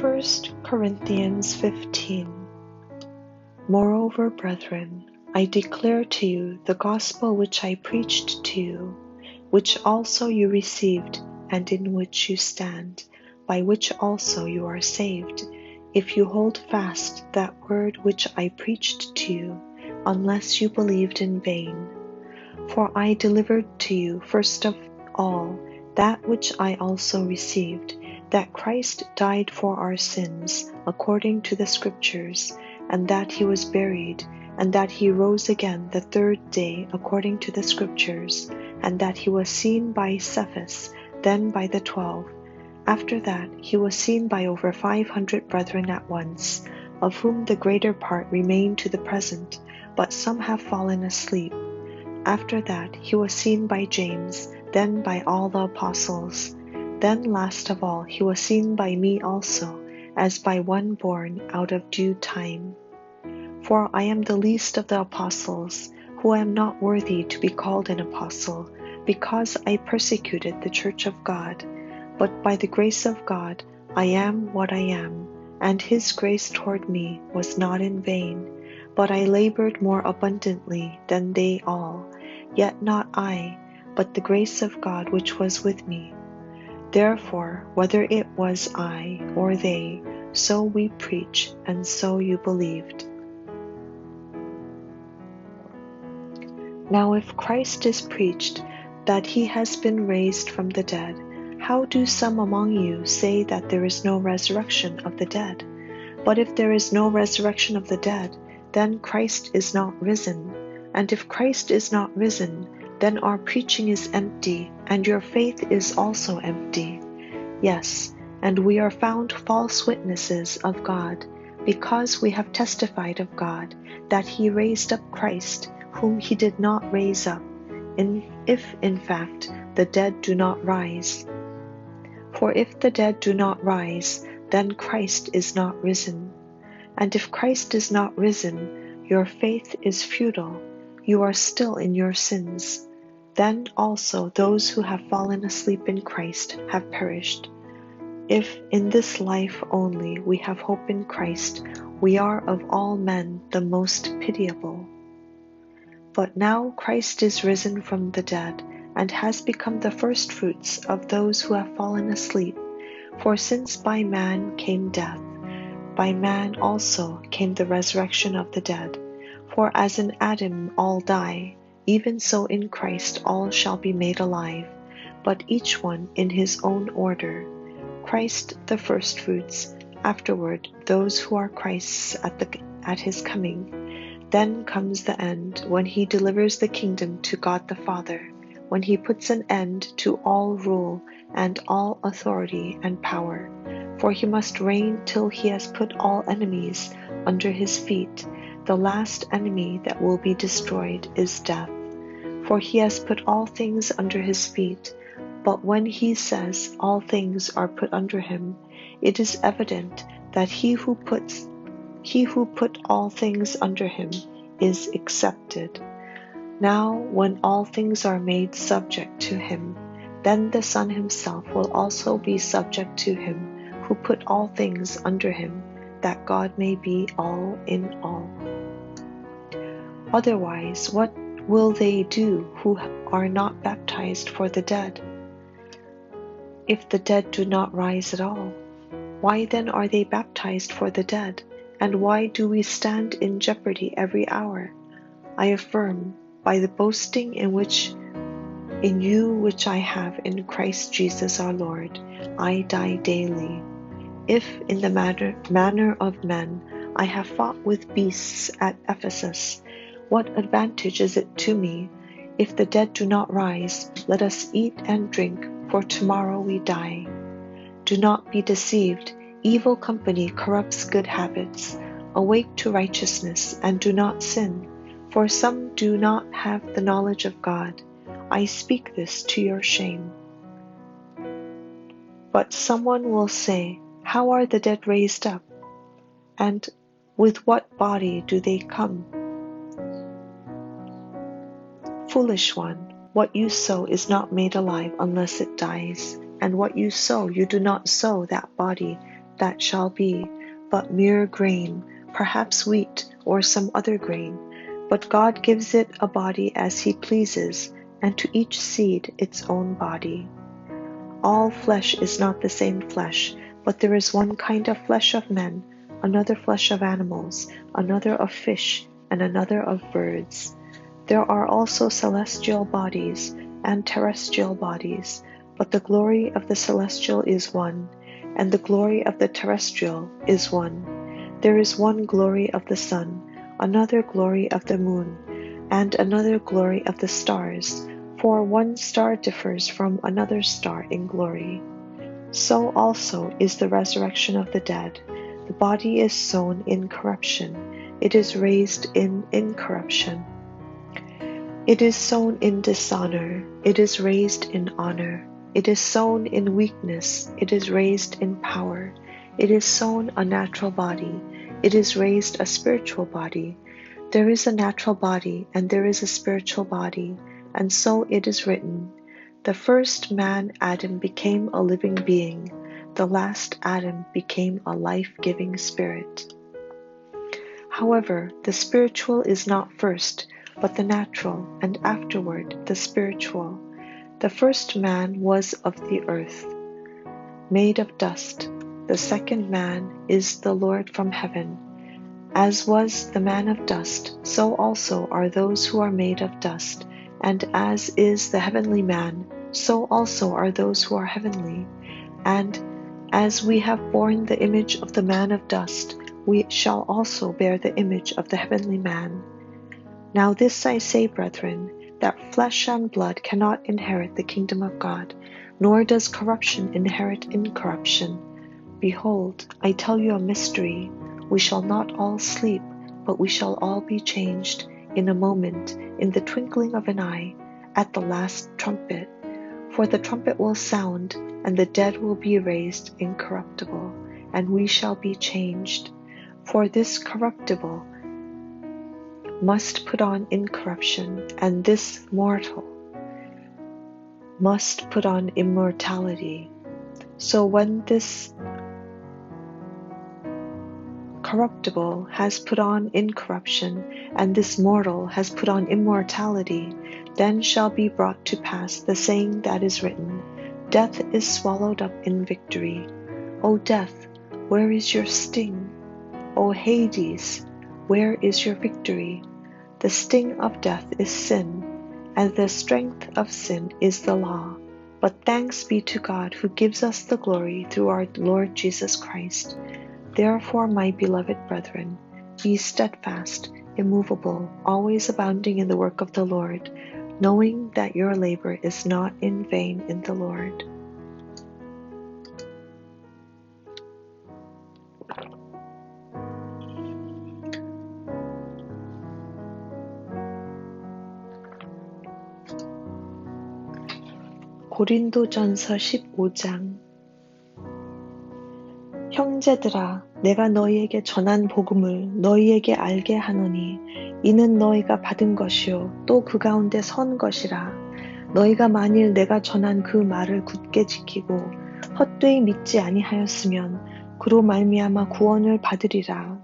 1 Corinthians 15 Moreover, brethren, I declare to you the gospel which I preached to you, which also you received, and in which you stand, by which also you are saved, if you hold fast that word which I preached to you, unless you believed in vain. For I delivered to you first of all that which I also received that Christ died for our sins according to the Scriptures, and that he was buried, and that he rose again the third day according to the Scriptures, and that he was seen by Cephas, then by the twelve. After that, he was seen by over five hundred brethren at once, of whom the greater part remain to the present, but some have fallen asleep. After that, he was seen by James, then by all the apostles. Then last of all he was seen by me also, as by one born out of due time. For I am the least of the apostles, who am not worthy to be called an apostle, because I persecuted the church of God. But by the grace of God I am what I am, and his grace toward me was not in vain, but I labored more abundantly than they all, yet not I, but the grace of God which was with me. Therefore, whether it was I or they, so we preach, and so you believed. Now, if Christ is preached that he has been raised from the dead, how do some among you say that there is no resurrection of the dead? But if there is no resurrection of the dead, then Christ is not risen. And if Christ is not risen, then our preaching is empty, and your faith is also empty. Yes, and we are found false witnesses of God, because we have testified of God that He raised up Christ, whom He did not raise up, in, if in fact the dead do not rise. For if the dead do not rise, then Christ is not risen. And if Christ is not risen, your faith is futile, you are still in your sins. Then also those who have fallen asleep in Christ have perished. If in this life only we have hope in Christ, we are of all men the most pitiable. But now Christ is risen from the dead, and has become the firstfruits of those who have fallen asleep. For since by man came death, by man also came the resurrection of the dead. For as in Adam all die, even so in Christ all shall be made alive, but each one in his own order. Christ the firstfruits, afterward those who are Christ's at, the, at his coming. Then comes the end, when he delivers the kingdom to God the Father, when he puts an end to all rule and all authority and power. For he must reign till he has put all enemies under his feet. The last enemy that will be destroyed is death for he has put all things under his feet. But when he says all things are put under him, it is evident that he who puts he who put all things under him is accepted. Now when all things are made subject to him, then the Son himself will also be subject to him who put all things under him, that God may be all in all. Otherwise, what will they do who are not baptized for the dead? If the dead do not rise at all, why then are they baptized for the dead? And why do we stand in jeopardy every hour? I affirm, by the boasting in which in you which I have in Christ Jesus our Lord, I die daily. If in the manner, manner of men I have fought with beasts at Ephesus, what advantage is it to me? If the dead do not rise, let us eat and drink, for tomorrow we die. Do not be deceived. Evil company corrupts good habits. Awake to righteousness and do not sin, for some do not have the knowledge of God. I speak this to your shame. But someone will say, How are the dead raised up? And with what body do they come? Foolish one, what you sow is not made alive unless it dies, and what you sow you do not sow that body that shall be, but mere grain, perhaps wheat or some other grain. But God gives it a body as He pleases, and to each seed its own body. All flesh is not the same flesh, but there is one kind of flesh of men, another flesh of animals, another of fish, and another of birds. There are also celestial bodies and terrestrial bodies, but the glory of the celestial is one, and the glory of the terrestrial is one. There is one glory of the sun, another glory of the moon, and another glory of the stars, for one star differs from another star in glory. So also is the resurrection of the dead. The body is sown in corruption, it is raised in incorruption. It is sown in dishonor, it is raised in honor. It is sown in weakness, it is raised in power. It is sown a natural body, it is raised a spiritual body. There is a natural body, and there is a spiritual body, and so it is written The first man, Adam, became a living being, the last Adam became a life giving spirit. However, the spiritual is not first, but the natural, and afterward the spiritual. The first man was of the earth, made of dust. The second man is the Lord from heaven. As was the man of dust, so also are those who are made of dust. And as is the heavenly man, so also are those who are heavenly. And as we have borne the image of the man of dust, we shall also bear the image of the heavenly man. Now, this I say, brethren that flesh and blood cannot inherit the kingdom of God, nor does corruption inherit incorruption. Behold, I tell you a mystery. We shall not all sleep, but we shall all be changed in a moment, in the twinkling of an eye, at the last trumpet. For the trumpet will sound, and the dead will be raised incorruptible, and we shall be changed. For this corruptible must put on incorruption, and this mortal must put on immortality. So when this corruptible has put on incorruption, and this mortal has put on immortality, then shall be brought to pass the saying that is written Death is swallowed up in victory. O death, where is your sting? O Hades, where is your victory? The sting of death is sin, and the strength of sin is the law. But thanks be to God who gives us the glory through our Lord Jesus Christ. Therefore, my beloved brethren, be steadfast, immovable, always abounding in the work of the Lord, knowing that your labor is not in vain in the Lord. 고린도전서 15장. 형제들아 내가 너희에게 전한 복음을 너희에게 알게 하노니 이는 너희가 받은 것이요 또 그 가운데 선 것이라. 너희가 만일 내가 전한 그 말을 굳게 지키고 헛되이 믿지 아니하였으면 그로 말미암아 구원을 받으리라.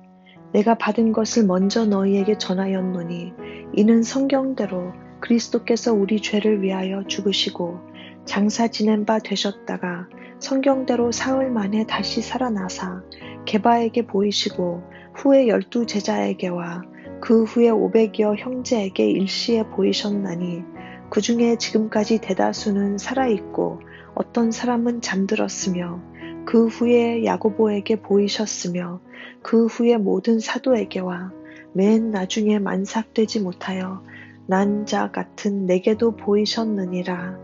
내가 받은 것을 먼저 너희에게 전하였노니 이는 성경대로 그리스도께서 우리 죄를 위하여 죽으시고 장사 지낸 바 되셨다가 성경대로 사흘 만에 다시 살아나사 개바에게 보이시고 후에 열두 제자에게와 그 후에 오백여 형제에게 일시에 보이셨나니 그 중에 지금까지 대다수는 살아있고 어떤 사람은 잠들었으며 그 후에 야고보에게 보이셨으며 그 후에 모든 사도에게와 맨 나중에 만삭되지 못하여 난 자 같은 내게도 보이셨느니라.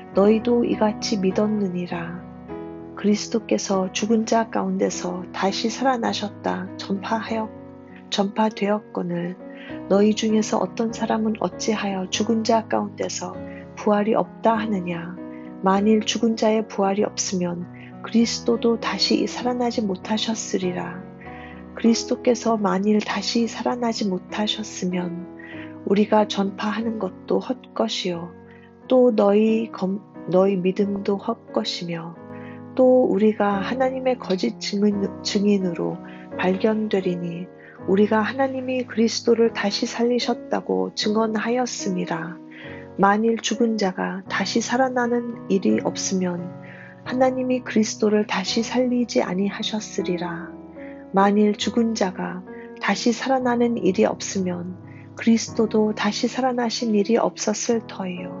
너희도 이같이 믿었느니라. 그리스도께서 죽은 자 가운데서 다시 살아나셨다 전파하여 전파되었거늘 너희 중에서 어떤 사람은 어찌하여 죽은 자 가운데서 부활이 없다 하느냐? 만일 죽은 자의 부활이 없으면 그리스도도 다시 살아나지 못하셨으리라. 그리스도께서 만일 다시 살아나지 못하셨으면 우리가 전파하는 것도 헛것이요 또 너희 검, 너희 믿음도 헛것이며 또 우리가 하나님의 거짓 증인, 증인으로 발견되리니 우리가 하나님이 그리스도를 다시 살리셨다고 증언하였습니다. 만일 죽은 자가 다시 살아나는 일이 없으면 하나님이 그리스도를 다시 살리지 아니하셨으리라. 만일 죽은 자가 다시 살아나는 일이 없으면 그리스도도 다시 살아나신 일이 없었을 터예요.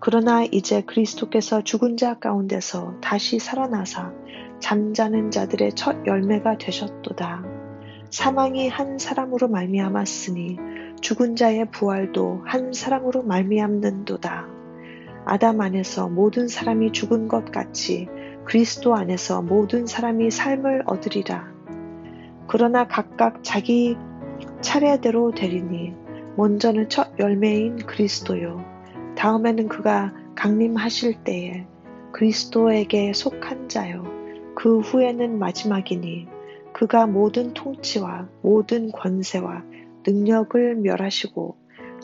그러나 이제 그리스도께서 죽은 자 가운데서 다시 살아나사 잠자는 자들의 첫 열매가 되셨도다. 사망이 한 사람으로 말미암았으니 죽은 자의 부활도 한 사람으로 말미암는도다. 아담 안에서 모든 사람이 죽은 것 같이 그리스도 안에서 모든 사람이 삶을 얻으리라. 그러나 각각 자기 차례대로 되리니 먼저는 첫 열매인 그리스도요. 다음에는 그가 강림하실 때에 그리스도에게 속한 자요. 그 후에는 마지막이니 그가 모든 통치와 모든 권세와 능력을 멸하시고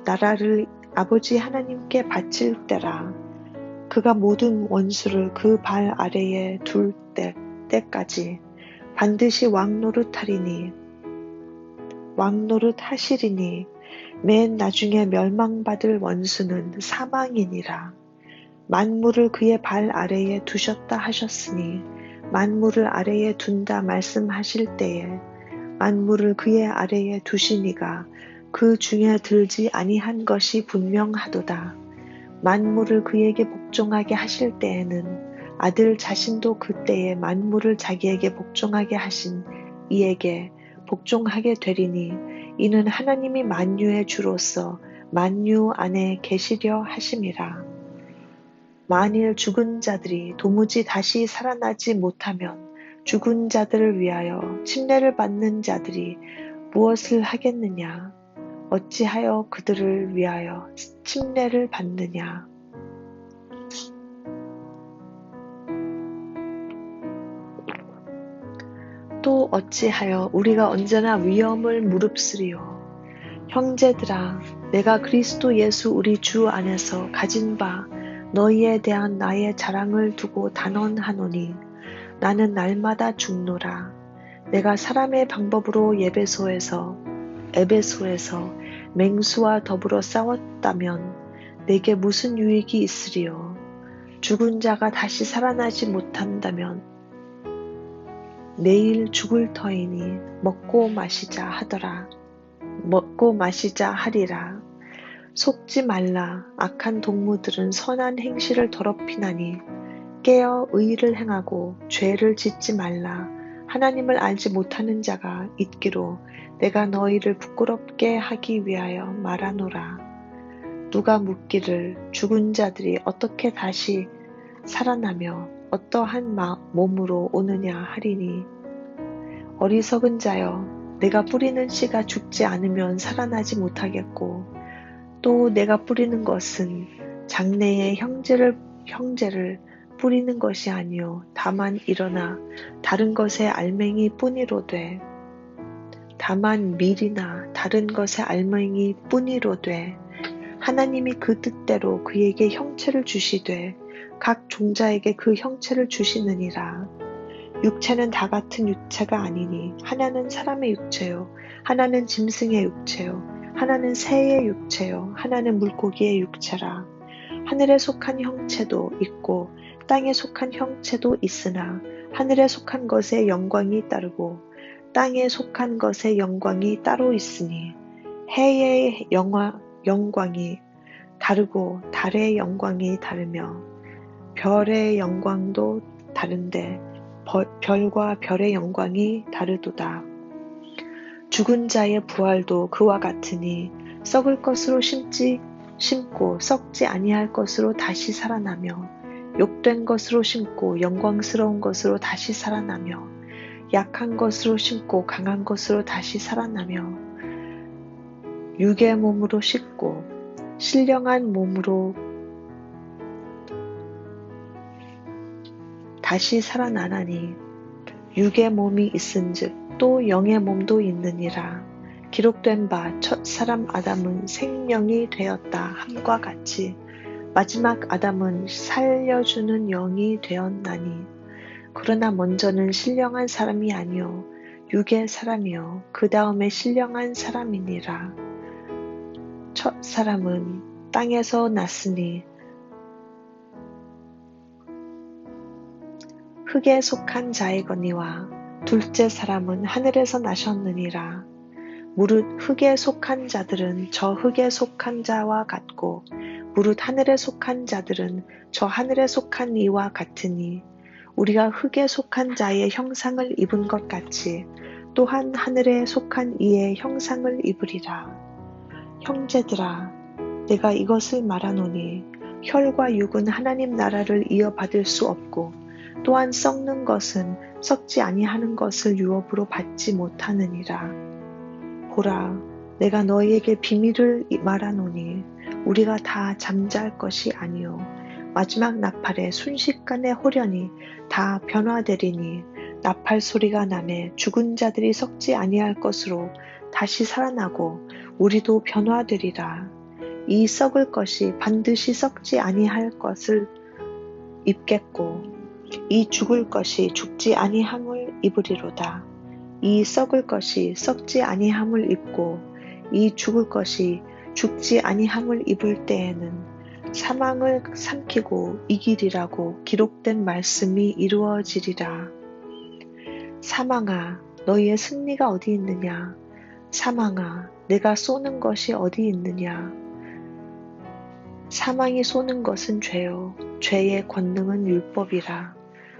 나라를 아버지 하나님께 바칠 때라. 그가 모든 원수를 그 발 아래에 둘 때, 때까지 반드시 왕 노릇 하리니 왕 노릇 하시리니 맨 나중에 멸망받을 원수는 사망이니라. 만물을 그의 발 아래에 두셨다 하셨으니 만물을 아래에 둔다 말씀하실 때에 만물을 그의 아래에 두시니가 그 중에 들지 아니한 것이 분명하도다. 만물을 그에게 복종하게 하실 때에는 아들 자신도 그때에 만물을 자기에게 복종하게 하신 이에게 복종하게 되리니 이는 하나님이 만유의 주로서 만유 안에 계시려 하심이라. 만일 죽은 자들이 도무지 다시 살아나지 못하면 죽은 자들을 위하여 침례를 받는 자들이 무엇을 하겠느냐? 어찌하여 그들을 위하여 침례를 받느냐? 또 어찌하여 우리가 언제나 위험을 무릅쓰리요. 형제들아, 내가 그리스도 예수 우리 주 안에서 가진 바 너희에 대한 나의 자랑을 두고 단언하노니 나는 날마다 죽노라. 내가 사람의 방법으로 예배소에서 에베소에서 맹수와 더불어 싸웠다면 내게 무슨 유익이 있으리요? 죽은 자가 다시 살아나지 못한다면 내일 죽을 터이니 먹고 마시자 하더라. 먹고 마시자 하리라. 속지 말라. 악한 동무들은 선한 행실을 더럽히나니 깨어 의를 행하고 죄를 짓지 말라. 하나님을 알지 못하는 자가 있기로 내가 너희를 부끄럽게 하기 위하여 말하노라. 누가 묻기를 죽은 자들이 어떻게 다시 살아나며 어떠한 몸으로 오느냐 하리니. 어리석은 자여 내가 뿌리는 씨가 죽지 않으면 살아나지 못하겠고 또 내가 뿌리는 것은 장래의 형제를 형제를 뿌리는 것이 아니요. 다만 일어나 다른 것의 알맹이 뿐이로돼. 다만 밀이나 다른 것의 알맹이 뿐이로돼. 하나님이 그 뜻대로 그에게 형체를 주시되 각 종자에게 그 형체를 주시느니라. 육체는 다 같은 육체가 아니니 하나는 사람의 육체요, 하나는 짐승의 육체요, 하나는 새의 육체요, 하나는 물고기의 육체라. 하늘에 속한 형체도 있고 땅에 속한 형체도 있으나 하늘에 속한 것에 영광이 따르고 땅에 속한 것의 영광이 따로 있으니 해의 영화, 영광이 다르고 달의 영광이 다르며 별의 영광도 다른데 별과 별의 영광이 다르도다. 죽은 자의 부활도 그와 같으니 썩을 것으로 심지 심고 썩지 아니할 것으로 다시 살아나며 욕된 것으로 심고 영광스러운 것으로 다시 살아나며 약한 것으로 심고 강한 것으로 다시 살아나며 육의 몸으로 씻고 신령한 몸으로 다시 살아나나니 육의 몸이 있은즉 또 영의 몸도 있느니라. 기록된 바 첫 사람 아담은 생명이 되었다 함과 같이 마지막 아담은 살려주는 영이 되었나니. 그러나 먼저는 신령한 사람이 아니요 육의 사람이요 그 다음에 신령한 사람이니라. 첫 사람은 땅에서 났으니 흙에 속한 자이거니와 둘째 사람은 하늘에서 나셨느니라. 무릇 흙에 속한 자들은 저 흙에 속한 자와 같고 무릇 하늘에 속한 자들은 저 하늘에 속한 이와 같으니 우리가 흙에 속한 자의 형상을 입은 것 같이 또한 하늘에 속한 이의 형상을 입으리라. 형제들아, 내가 이것을 말하노니 혈과 육은 하나님 나라를 이어받을 수 없고 또한 썩는 것은 썩지 아니하는 것을 유업으로 받지 못하느니라. 보라, 내가 너희에게 비밀을 말하노니 우리가 다 잠잘 것이 아니요 마지막 나팔에 순식간에 호련히 다 변화되리니 나팔 소리가 나매 죽은 자들이 썩지 아니할 것으로 다시 살아나고 우리도 변화되리라. 이 썩을 것이 반드시 썩지 아니할 것을 입겠고 이 죽을 것이 죽지 아니함을 입으리로다. 이 썩을 것이 썩지 아니함을 입고 이 죽을 것이 죽지 아니함을 입을 때에는 사망을 삼키고 이기리라고 기록된 말씀이 이루어지리라. 사망아, 너희의 승리가 어디 있느냐? 사망아, 내가 쏘는 것이 어디 있느냐? 사망이 쏘는 것은 죄요. 죄의 권능은 율법이라.